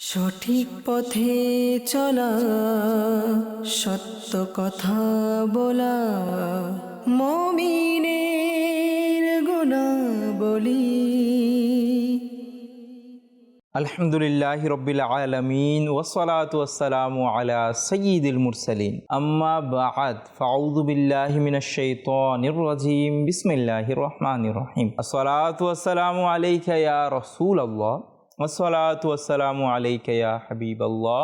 সঠিক পথে চলা, সত্য কথা বলা, মমিনের গুণা বলি আলহামদুলিল্লাহ রবিল আলমিন ওসলাত ওসালাম আলা সঈদুল মুরসালিন। আম্মা বাদ ফাউযু বিল্লাহি মিনাশ শাইতানির রাজিম, বিসমিল্লাহির রহমানির রহিম। আসসালাতু আলাইকা ইয়া রাসূলুল্লাহ। আসসালাতু ওয়াসসালামু আলাইকা ইয়া হাবিবাল্লাহ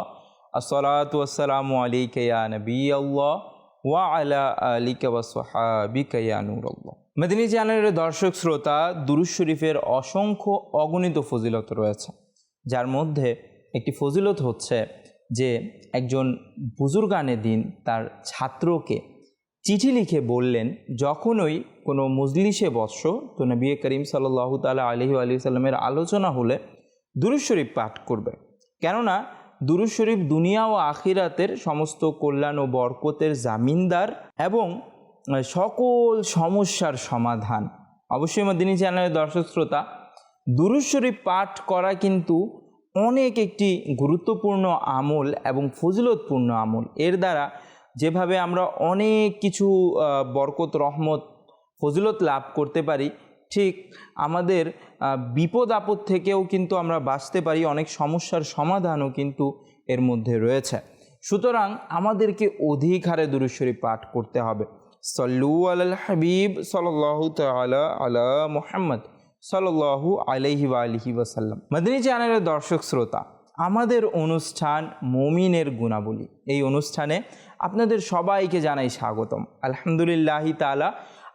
আসসালাতু ওয়াসসালামু আলাইকা ইয়া নবিয়াল্লাহ ওয়া আলা আলিকা ওয়া সাহাবিকা ইয়া নূরাল্লাহ মেদিনী চ্যানেলের দর্শক শ্রোতা দুরুজ শরীফের অসংখ্য অগণিত ফজিলত রয়েছে। যার মধ্যে একটি ফজিলত হচ্ছে যে একজন বুজুর্গানে দিন তার ছাত্রকে চিঠি লিখে বললেন, যখনই কোনো মজলিসে বসছ তো নবী করিম সাল্লাহ তালা আলহি আলি সাল্লামের আলোচনা হলে দুরুজ শরীফ পাঠ করবে। কেননা দুরুজ শরীফ দুনিয়া ও আখিরাতের সমস্ত কল্যাণ ও বরকতের জামিনদার এবং সকল সমস্যার সমাধান। অবশ্যই মদিনী চ্যানেলের দর্শক শ্রোতা দুরুজ শরীফ পাঠ করা কিন্তু অনেক একটি গুরুত্বপূর্ণ আমল এবং ফজিলতপূর্ণ আমল। এর দ্বারা যেভাবে আমরা অনেক কিছু বরকত, রহমত, ফজিলত লাভ করতে পারি ঠিক আমাদের বিপদ আপদ থেকেও কিন্তু আমরা বাঁচতে পারি, অনেক সমস্যার সমাধানও কিন্তু এর মধ্যে রয়েছে। সুতরাং আমাদেরকে অধিক হারে দুরুজ পাঠ করতে হবে। সল্লু আল হাবিব সাল্লাহ তালা আলা মোহাম্মদ সাল্লাহু আলহি আলহি ওয়াসাল্লাম। মাদিনী চ্যানেলের দর্শক শ্রোতা, আমাদের অনুষ্ঠান মমিনের গুণাবলী। এই অনুষ্ঠানে আপনাদের সবাইকে জানাই স্বাগতম। আলহামদুলিল্লাহি তালা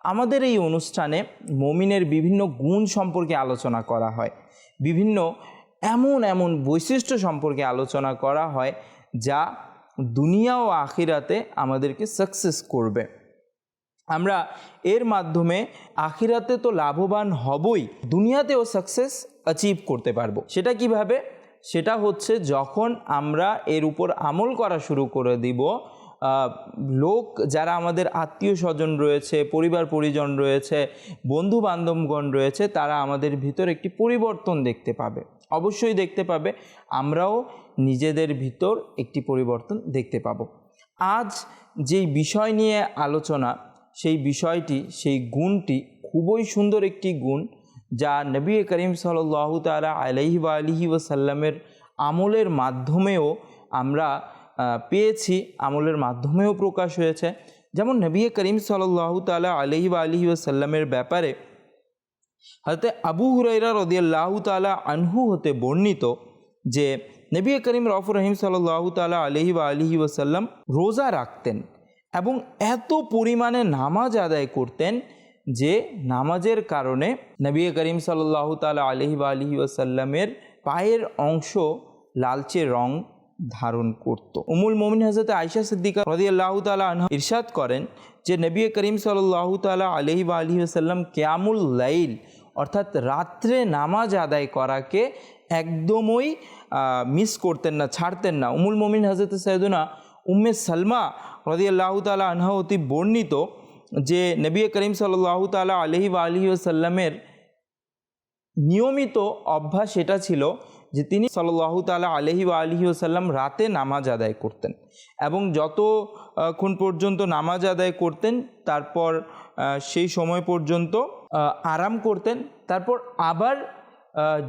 আমাদের এই অনুষ্ঠানে মমিনের বিভিন্ন গুণ সম্পর্কে আলোচনা করা হয়। বিভিন্ন এমন এমন বৈশিষ্ট্য সম্পর্কে আলোচনা করা হয়, যা দুনিয়া ও আখিরাতে আমাদেরকে সাকসেস করবে। আমরা এর মাধ্যমে আখিরাতে তো লাভবান হবই, দুনিয়াতেও সাকসেস অ্যাচিভ করতে পারব। সেটা কীভাবে? সেটা হচ্ছে যখন আমরা এর উপর আমল করা শুরু করে দিব লোক যারা আমাদের আত্মীয় স্বজন রয়েছে, পরিবার পরিজন রয়েছে, বন্ধু বান্ধবগণ রয়েছে, তারা আমাদের ভিতর একটি পরিবর্তন দেখতে পাবে। অবশ্যই দেখতে পাবে, আমরাও নিজেদের ভিতর একটি পরিবর্তন দেখতে পাবো। আজ যেই বিষয় নিয়ে আলোচনা, সেই বিষয়টি, সেই গুণটি খুবই সুন্দর একটি গুণ, যা নবী করিম সাল্লাহ তালা আলহি বা আলহি ওসাল্লামের আমলের মাধ্যমেও আমরা পেয়েছি, আমলের মাধ্যমেও প্রকাশ হয়েছে। যেমন নবী করিম সাল্লাহ তালা আলহি বা আলহি ওসাল্লামের ব্যাপারে হাতে আবু হুরাইরা রদিয়াল্লাহ তালা আনহু হতে বর্ণিত যে, নবী করিম রফুর রহিম সাল্লাহ তালা আলহি বা আলহি ওসাল্লাম রোজা রাখতেন এবং এত পরিমাণে নামাজ আদায় করতেন যে, নামাজের কারণে নবী করিম সাল্লাহ তালা আলহি বা আলহি ওসাল্লামের পায়ের অংশ লালচে রং ধারণ করত। উমুল মোমিন হজরত আয়সা সিদ্দিকা রদি আল্লাহ তালা আনহা ইরশাদ করেন যে নবী করিম সাল্লাহ তালা আলহি বা আলহি আসাল্লাম কেয়ামুল লাইল, অর্থাৎ রাত্রে নামাজ আদায় করাকে একদমই মিস করতেন না, ছাড়তেন না। উমুল মোমিন হজরত সৈয়দুনা উম্মে সালমা রদি আল্লাহ তালা আনহা অতি বর্ণিত যে নবী করিম সাল্লাহ তালা আলহি বা আলহি আসাল্লামের নিয়মিত অভ্যাস এটা ছিল যে তিনি সাল্লাহ তালা আলহি বা আলহি ওসাল্লাম রাতে নামাজ আদায় করতেন এবং যতক্ষণ পর্যন্ত নামাজ আদায় করতেন, তারপর সেই সময় পর্যন্ত আরাম করতেন। তারপর আবার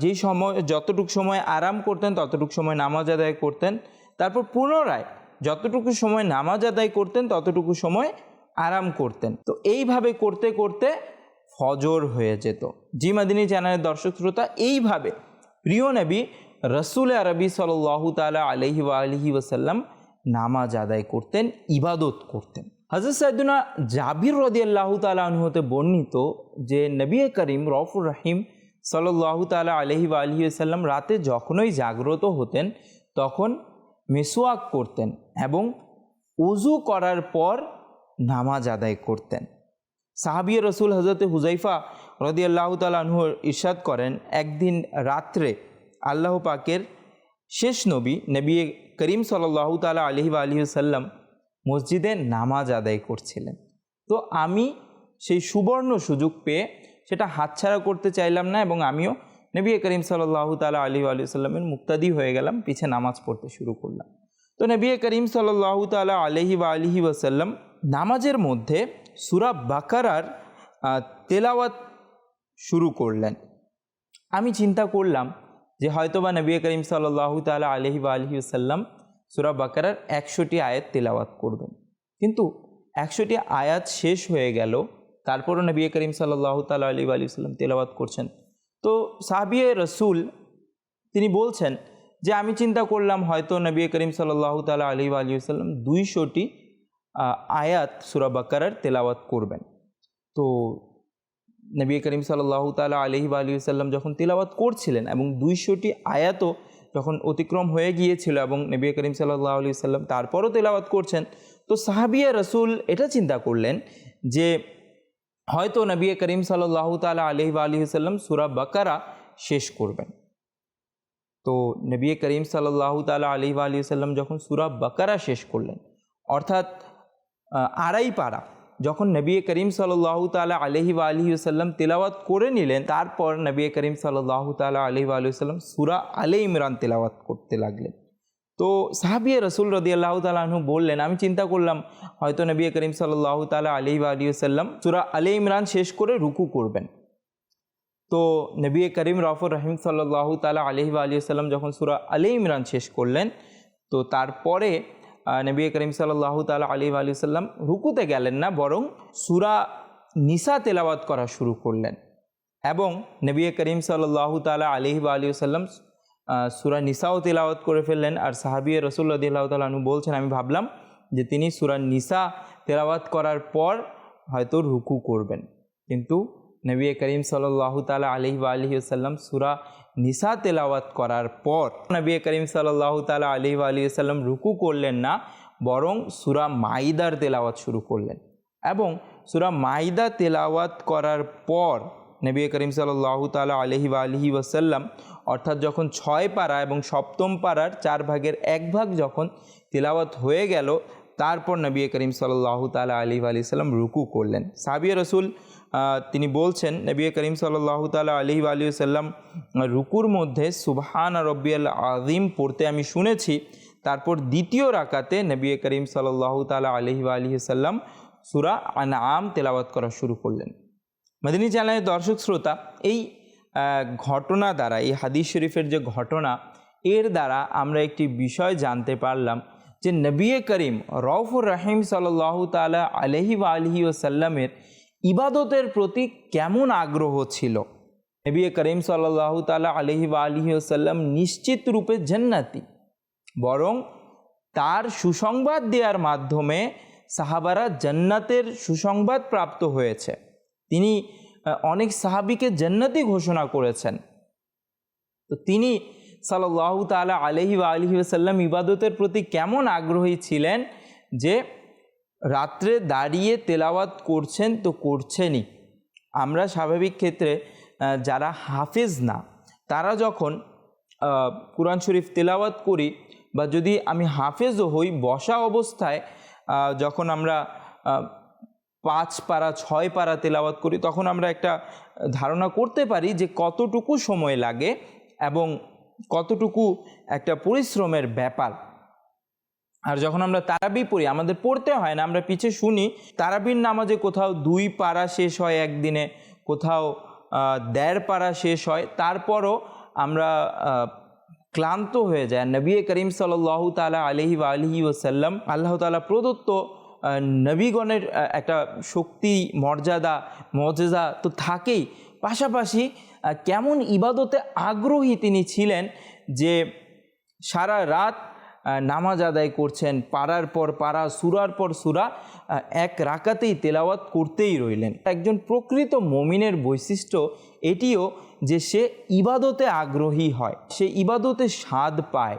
যে সময়, যতটুকু সময় আরাম করতেন, ততটুকু সময় নামাজ আদায় করতেন। তারপর পুনরায় যতটুকু সময় নামাজ আদায় করতেন, ততটুকু সময় আরাম করতেন। তো এইভাবে করতে করতে ফজর হয়ে যেত। জি মাদিনী চ্যানেলের দর্শক শ্রোতা, এইভাবে প্রিয় নবী, রসুল আরবি সাল্লাহ তালা আলহি আলহি ওসাল্লাম নামাজ আদায় করতেন, ইবাদত করতেন। হজরত সাইদুনা জাবির রদি আল্লাহ তালা হতে বর্ণিত যে নবী করিম রফুর রহিম সাল্লাহ তালা আলহি আলহি ওসাল্লাম রাতে যখনই জাগ্রত হতেন, তখন মেসোয়াক করতেন এবং উজু করার পর নামাজ আদায় করতেন। সাহাবিয়া রসুল হজরত হুজাইফা রদি আল্লাহ তালহ ইরশাদ করেন, একদিন রাত্রে আল্লাহ পাকের শেষ নবী নবী করিম সাল্লাহ তালা আলহি আলহি সাল্লাম মসজিদে নামাজ আদায় করছিলেন। তো আমি সেই সুবর্ণ সুযোগ পেয়ে সেটা হাতছাড়া করতে চাইলাম না এবং আমিও নবী করিম সাল্লাহ তালা আলী আলী সাল্লামের মুক্তাদি হয়ে গেলাম, পিছে নামাজ পড়তে শুরু করলাম। তো নবী করিম সাল্লাহ তালা আলহি বা আলহি ওয়াসাল্লাম নামাজের মধ্যে সুরা বাকারার তেলাওয়াত শুরু করলেন। আমি চিন্তা করলাম যে হয়তোবা নবী করিম সাল্লাহ তালা আলহি বা আলহি সাল্লাম সুরা বাকারার একশোটি আয়াত তেলাওয়াত করবেন। কিন্তু একশোটি আয়াত শেষ হয়ে গেল, তারপরও নবী করিম সাল্লাহ তালা আলি আলি সাল্লাম তেলাওয়াত করছেন। তো সাহাবিয়ে রসুল, তিনি বলছেন যে আমি চিন্তা করলাম হয়তো নবী করিম সাল্লাহ তালা আলি আলি সাল্লাম দুইশোটি আয়াত সুরা বাকারার তেলাওয়াত করবেন। তো নবী করিম সাল্লাহ তালা আলহি আলী সাল্লাম যখন তিলাওয়াত করছিলেন এবং দুইশোটি আয়াতও যখন অতিক্রম হয়ে গিয়েছিল এবং নবী করিম সাল্লাহ আলি সাল্লাম তারপরও তেলাওয়াত করছেন, তো সাহাবিয়া রসুল এটা চিন্তা করলেন যে হয়তো নবী করিম সাল্লাহ তালা আলহি আলী সাল্লাম সুরা বাকারা শেষ করবেন। তো নবী করিম সাল্লাহ তালা আলহি আলী সাল্লাম যখন সুরা বাকারা শেষ করলেন, অর্থাৎ আড়াই পাড়া যখন নবী করিম সাল্লাহ তালা আলহি আলহি সাল্লাম তেলাওয়াত করে নিলেন, তারপর নবী করিম সাল্লাহ তালা আলহি আলহি সাল্লাম সুরা আলে ইমরান তেলাওয়াত করতে লাগলেন। তো সাহাবিয়া রসুল রদি আল্লাহ তালু বললেন, আমি চিন্তা করলাম, হয়তো নবী করিম সাল্লাহ তালা আলহি সাল্লাম সুরা আলে ইমরান শেষ করে রুকু করবেন। তো নবী করিম রফর রহিম সাল্লাহ তালা আলহি আলী সাল্লাম যখন সুরা আলী ইমরান শেষ করলেন, তো তারপরে নবী করিম সাল্লাহ তালা আলী আলী সাল্লাম রুকুতে গেলেন না, বরং সুরা নিসা তেলাওয়াত করা শুরু করলেন। এবং নবী করিম সাল্লাহ তালা আলহি আলী সাল্লাম সুরা নিসাও তেলাওয়াত করে ফেললেন। আর সাহাবি রসুল্লাহ তালু বলছেন, আমি ভাবলাম যে তিনি সুরা নিসা তেলাওয়াত করার পর হয়তো রুকু করবেন। কিন্তু নবী করিম সাল্লাহ তালা আলহি আলহি সাল্লাম সুরা নিসা তেলাওয়াত করার পর নবী করিম সাল্লাহ তালা আলহি আলহি সাল্লাম রুকু করলেন না, বরং সুরা মাইদার তেলাওয়াত শুরু করলেন। এবং সুরা মাইদা তেলাওয়াত করার পর নবী করিম সাল্লাহ তালা আলহি আলহি ওয়াসাল্লাম, অর্থাৎ যখন ছয় পাড়া এবং সপ্তম পাড়ার চার ভাগের এক ভাগ যখন তেলাওয়াত হয়ে গেল, তারপর নবী করিম সাল্লাহ তালা আলী আলি সাল্লাম রুকু করলেন। সাবিয়া রসুল তিনি বলছেন, নবী করিম সাল্লাহ তালা আলী আলী সাল্লাম রুকুর মধ্যে সুবহান রব্বিয়াল আজিম পড়তে আমি শুনেছি। তারপর দ্বিতীয় রাকাতে নবী করিম সাল্লাহ তালা আলহি আলী সাল্লাম সুরা আনাম তেলাওয়াত করা শুরু করলেন। মাদিনী চ্যানেলের দর্শক শ্রোতা, এই ঘটনা দ্বারা, এই হাদিস শরীফের যে ঘটনা, এর দ্বারা আমরা একটি বিষয় জানতে পারলাম যে নবী করিম রউফুর রহিম সাল্লাহ তালা আলহি আলহি ওসাল্লামের ইবাদতের প্রতি কেমন আগ্রহ ছিল? নবী করিম সাল্লাহ তালা আলহি বা আলহি ওসাল্লাম নিশ্চিত রূপে জান্নাতি। বরং তার সুসংবাদ দেওয়ার মাধ্যমে সাহাবারা জান্নাতের সুসংবাদ প্রাপ্ত হয়েছে। তিনি অনেক সাহাবিকে জান্নাতি ঘোষণা করেছেন। তো তিনি সাল্লাহ তালা আলহি বা আলহি সাল্লাম ইবাদতের প্রতি কেমন আগ্রহী ছিলেন যে রাত্রে দাঁড়িয়ে তেলাওয়াত করছেন তো করছেনই। আমরা স্বাভাবিক ক্ষেত্রে যারা হাফেজ না, তারা যখন কোরআন শরীফ তেলাওয়াত করি বা যদি আমি হাফেজও হই বসা অবস্থায় যখন আমরা পাঁচ পারা, ছয় পারা তেলাওয়াত করি, তখন আমরা একটা ধারণা করতে পারি যে কতটুকু সময় লাগে এবং কতটুকু একটা পরিশ্রমের ব্যাপার। আর যখন আমরা তারাবি পড়ি, আমাদের পড়তে হয় না, আমরা পিছে শুনি, তারাবির নামাজে কোথাও দুই পারা শেষ হয় একদিনে, কোথাও দেড় পারা শেষ হয়, তারপরও আমরা ক্লান্ত হয়ে যায় নবী করিম সাল্লাহ তালা আলহি বা আলহি ওসাল্লাম আল্লাহ তালা প্রদত্ত নবীগণের একটা শক্তি, মর্যাদা মর্যাদা তো থাকেই। পাশাপাশি কেমন ইবাদতে আগ্রহী তিনি ছিলেন যে সারা রাত নামাজ আদায় করছেন, পাড়ার পর পাড়া, সুরার পর সুরা এক রাকাতেই তেলাওয়াত করতেই রইলেন। একজন প্রকৃত মমিনের বৈশিষ্ট্য এটিও যে সে ইবাদতে আগ্রহী হয়, সে ইবাদতে স্বাদ পায়।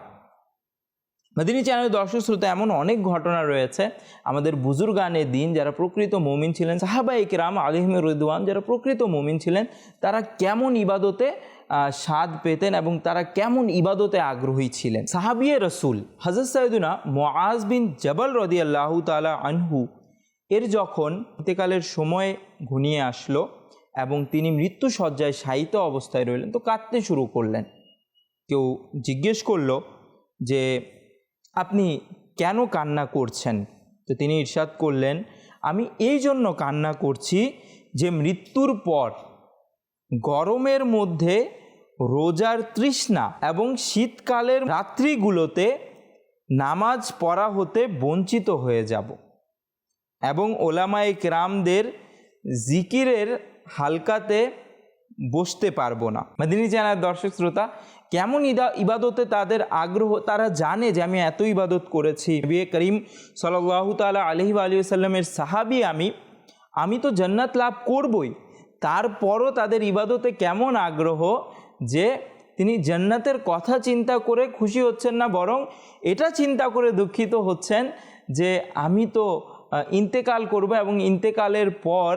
মাদিনী চ্যানেল দর্শক শ্রোতা, এমন অনেক ঘটনা রয়েছে আমাদের বুজুর্গানের দিন, যারা প্রকৃত মমিন ছিলেন সাহাবা ইকরাম আলিহম রুদওয়ান, যারা প্রকৃত মমিন ছিলেন, তারা কেমন ইবাদতে স্বাদ পেতেন এবং তারা কেমন ইবাদতে আগ্রহী ছিলেন। সাহাবিয়ে রসুল হজরত সাইদুনা মোয়াজ বিন জবল রদি আল্লাহ তালা আনহু, এর যখন ইন্তেকালের সময় ঘনিয়ে আসলো এবং তিনি মৃত্যু সজ্জায় শায়িত অবস্থায় রইলেন, তো কাঁদতে শুরু করলেন। কেউ জিজ্ঞেস করল যে, আপনি কেন কান্না করছেন? তো তিনি ইরশাদ করলেন, আমি এই জন্য কান্না করছি যে মৃত্যুর পর গরমের মধ্যে রোজার তৃষ্ণা এবং শীতকালের রাত্রিগুলোতে নামাজ পড়া হতে বঞ্চিত হয়ে যাব। এবং ওলামায়ে কেরামদের জিকিরের হালকাতে বসতে পারব না। মাদিনী জানার দর্শক শ্রোতা, কেমন ইদা ইবাদতে তাদের আগ্রহ? তারা জানে যে আমি এত ইবাদত করেছি। বিয়ে করিম সাল্লাহ তালা আলহি আলী সাল্লামের সাহাবি আমি। আমি তো জান্নাত লাভ করবই। তারপরও তাদের ইবাদতে কেমন আগ্রহ? যে তিনি জান্নাতের কথা চিন্তা করে খুশি হচ্ছেন না, বরং এটা চিন্তা করে দুঃখিত হচ্ছেন যে আমি তো ইন্তেকাল করব এবং ইন্তেকালের পর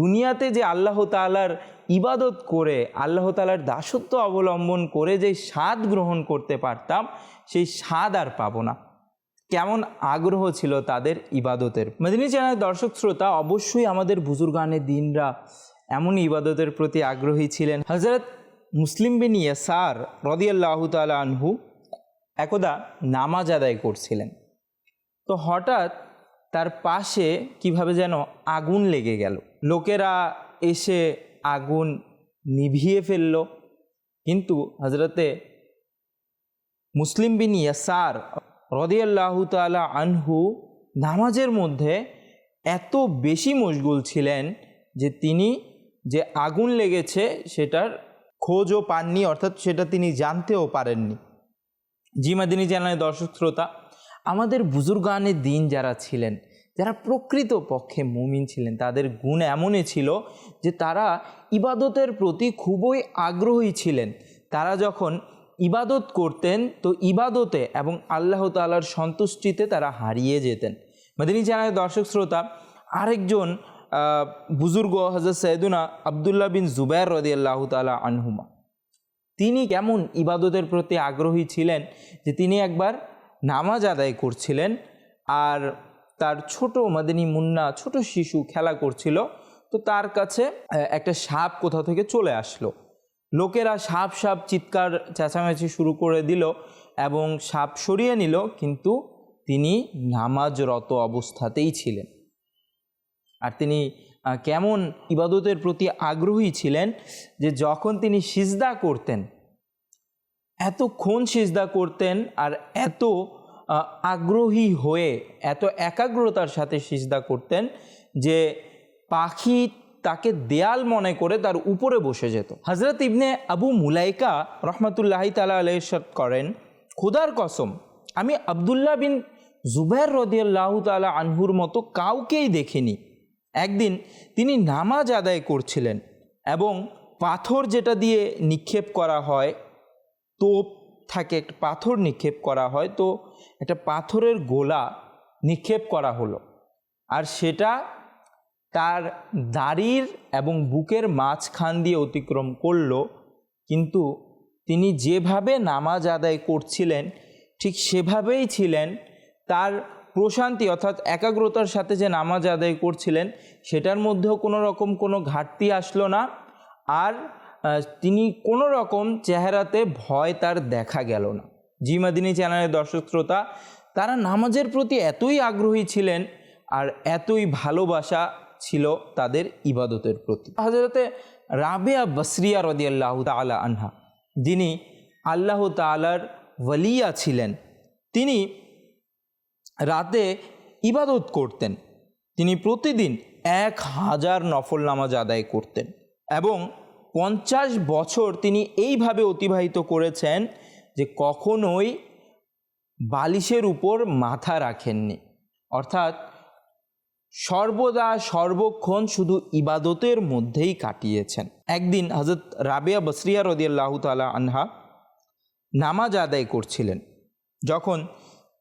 দুনিয়াতে যে আল্লাহ তালার ইবাদত করে, আল্লাহ তালার দাসত্ব অবলম্বন করে যে স্বাদ গ্রহণ করতে পারতাম, সেই স্বাদ আর পাবো না। কেমন আগ্রহ ছিল তাদের ইবাদতের। মেদিনী চ্যানেলের দর্শক শ্রোতা অবশ্যই আমাদের বুজুর্গানের দিনরা এমন ইবাদতের প্রতি আগ্রহী ছিলেন। হজরত মুসলিম বিন ইয়াসার রদিয়াল্লাহ তালা আনহু একদা নামাজ আদায় করছিলেন। তো হঠাৎ তার পাশে কীভাবে যেন আগুন লেগে গেল। লোকেরা এসে আগুন নিভিয়ে ফেলল। কিন্তু হজরতে মুসলিম বিন ইয়াসার রদিয়াল্লাহু তালা আনহু নামাজের মধ্যে এত বেশি মশগুল ছিলেন যে তিনি যে আগুন লেগেছে সেটার খোঁজও পাননি, অর্থাৎ সেটা তিনি জানতেও পারেননি। জিমাদিনী চ্যানেলের দর্শক শ্রোতা, আমাদের বুজুর্গানের দিন যারা ছিলেন, যারা প্রকৃত পক্ষে মুমিন ছিলেন, তাদের গুণ এমনই ছিল যে তারা ইবাদতের প্রতি খুবই আগ্রহী ছিলেন। তারা যখন ইবাদত করতেন, তো ইবাদতে এবং আল্লাহ তালার সন্তুষ্টিতে তারা হারিয়ে যেতেন। মাদিনী চ্যানেলের দর্শক শ্রোতা, আরেকজন বুজুর্গ হজরত সৈয়দুনা আবদুল্লাহ বিন জুবাইর রদি আল্লাহ তালা আনহুমা। তিনি কেমন ইবাদতের প্রতি আগ্রহী ছিলেন যে তিনি একবার নামাজ আদায় করছিলেন আর তার ছোট মাদিনী মুন্না, ছোট শিশু খেলা করছিল, তো তার কাছে একটা সাপ কোথা থেকে চলে আসলো। লোকেরা সাপ সাপ চিৎকার চেঁচামেচি শুরু করে দিল এবং সাপ সরিয়ে নিল, কিন্তু তিনি নামাজরত অবস্থাতেই ছিলেন। আর তিনি কেমন ইবাদতের প্রতি আগ্রহী ছিলেন যে যখন তিনি সিজদা করতেন এত এতক্ষণ সিজদা করতেন আর এত আগ্রহী হয়ে, এত একাগ্রতার সাথে সিজদা করতেন যে পাখি তাকে দেয়াল মনে করে তার উপরে বসে যেত। হজরত ইবনে আবু মুলাইকা রহমতুল্লাহি তালা আলহ্বাদ করেন, খুদার কসম, আমি আবদুল্লাহ বিন জুবাইর রদিয়াল্লাহ তালা আনহুর মতো কাউকেই দেখিনি। একদিন তিনি নামাজ আদায় করছিলেন এবং পাথর যেটা দিয়ে নিক্ষেপ করা হয়, তোপ থাকে, একটা পাথর নিক্ষেপ করা হয়, তো একটা পাথরের গোলা নিক্ষেপ করা হলো। আর সেটা তার দাড়ির এবং বুকের মাঝখান দিয়ে অতিক্রম করল, কিন্তু তিনি যেভাবে নামাজ আদায় করছিলেন, ঠিক সেভাবেই ছিলেন তার প্রশান্তি অর্থাৎ একাগ্রতার সাথে যে নামাজ আদায় করছিলেন, সেটার মধ্যেও কোনো রকম কোনো ঘাটতি আসলো না। আর তিনি কোনো রকম চেহারাতে ভয় তার দেখা গেল না। জিমাদিনী চ্যানেলের দর্শক শ্রোতা, তারা নামাজের প্রতি এতই আগ্রহী ছিলেন আর এতই ভালোবাসা ছিল তাদের ইবাদতের প্রতি। হজরতে রাবেয়া বসরিয়া রদিয়াল্লাহ তালা আনহা, যিনি আল্লাহ তালার ওয়ালিয়া ছিলেন, তিনি রাতে ইবাদত করতেন। তিনি প্রতিদিন এক হাজার নফল নামাজ আদায় করতেন এবং পঞ্চাশ বছর তিনি এইভাবে অতিবাহিত করেছেন যে কখনোই বালিশের উপর মাথা রাখেননি। অর্থাৎ সর্বদা সর্বক্ষণ শুধু ইবাদতের মধ্যেই কাটিয়েছেন। একদিন হজরত রাবেয়া বসরিয়া রদিয়াল্লাহ তালা আনহা নামাজ আদায় করছিলেন। যখন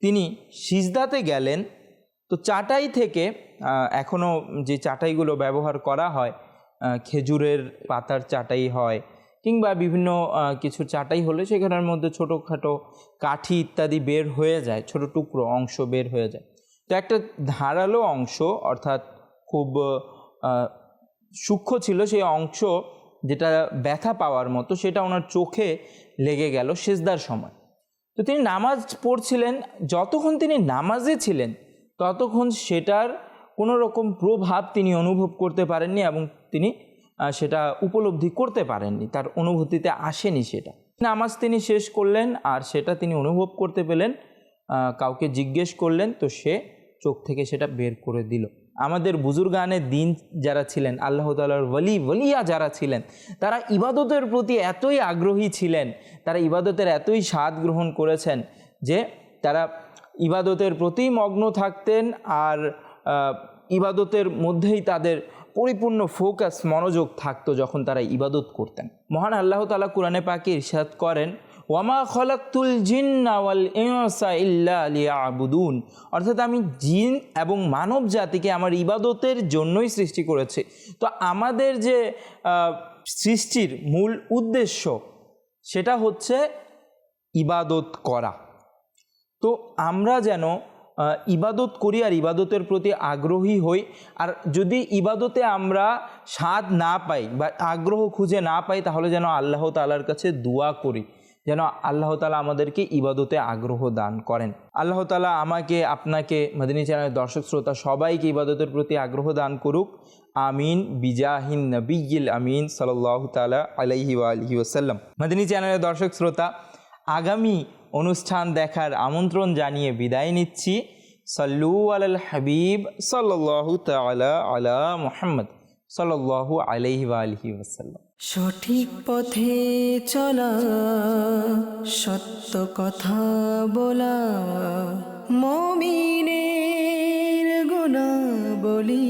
তিনি সিজদাতে গেলেন। তো চাটাই থেকে এখনও যে চাটাইগুলো ব্যবহার করা হয় খেজুরের পাতার চাটাই হয়, কিংবা বিভিন্ন কিছু চাটাই হলে সেখানের মধ্যে ছোটোখাটো কাঠি ইত্যাদি বের হয়ে যায়, ছোট টুকরো অংশ বের হয়ে যায়। তো একটা ধারালো অংশ, অর্থাৎ খুব সূক্ষ্ম ছিল সেই অংশ, যেটা ব্যথা পাওয়ার মতো, সেটা ওনার চোখে লেগে গেল সেজদার সময়। তো তিনি নামাজ পড়ছিলেন, যতক্ষণ তিনি নামাজে ছিলেন, ততক্ষণ সেটার কোনো রকম প্রভাব তিনি অনুভব করতে পারেননি এবং তিনি সেটা উপলব্ধি করতে পারেননি, তার অনুভূতিতে আসেনি সেটা। নামাজ তিনি শেষ করলেন আর সেটা তিনি অনুভব করতে পেলেন কাউকে জিজ্ঞেস করলেন, তো সে চোখ থেকে সেটা বের করে দিল। আমাদের বুজুর্গানের দিন যারা ছিলেন, আল্লাহ তালার ওলি ওলিয়া যারা ছিলেন, তারা ইবাদতের প্রতি এতই আগ্রহী ছিলেন, তারা ইবাদতের এতই স্বাদ গ্রহণ করেছেন যে তারা ইবাদতের প্রতি মগ্ন থাকতেন আর ইবাদতের মধ্যেই তাদের পরিপূর্ণ ফোকাস মনোযোগ থাকতো যখন তারা ইবাদত করতেন। মহান আল্লাহ তালা কোরআনে পাকে ইরশাদ করেন ওয়ামা খলাক্তুল জিন্না ওয়াল ইনসা ইল্লা লিয়াবুদুন। অর্থাৎ আমি জিন এবং মানব জাতিকে আমার ইবাদতের জন্যই সৃষ্টি করেছি। তো আমাদের যে সৃষ্টির মূল উদ্দেশ্য, সেটা হচ্ছে ইবাদত করা। তো আমরা যেন ইবাদত করি আর ইবাদতের প্রতি আগ্রহী হই, আর যদি ইবাদতে আমরা স্বাদ না পাই বা আগ্রহ খুঁজে না পাই, তাহলে যেন আল্লাহ তালার কাছে দোয়া করি। যেন আল্লাহ তালা আমাদেরকে ইবাদতে আগ্রহ দান করেন। আল্লাহ তালা আমাকে, আপনাকে, মাদিনী চ্যানেলের দর্শক, শ্রোতা সবাইকে ইবাদতের প্রতি আগ্রহ দান করুক। আমিন, বিজাহিন নবীল আমিন সাল্লাহ তালা আলাইহি আলহি ওসাল্লাম মাদিনী চ্যানেলের দর্শক, শ্রোতা, আগামী অনুষ্ঠান দেখার আমন্ত্রণ জানিয়ে বিদায় নিচ্ছি। সাল্লু আলাল হাবিব সাল্লাহ তালা আলা মুহাম্মদ সাল্লাহ আলাইহি আলহি ওসাল্লাম সঠিক পথে চলা সত্য কথা বলা মমিনের গুণা বলি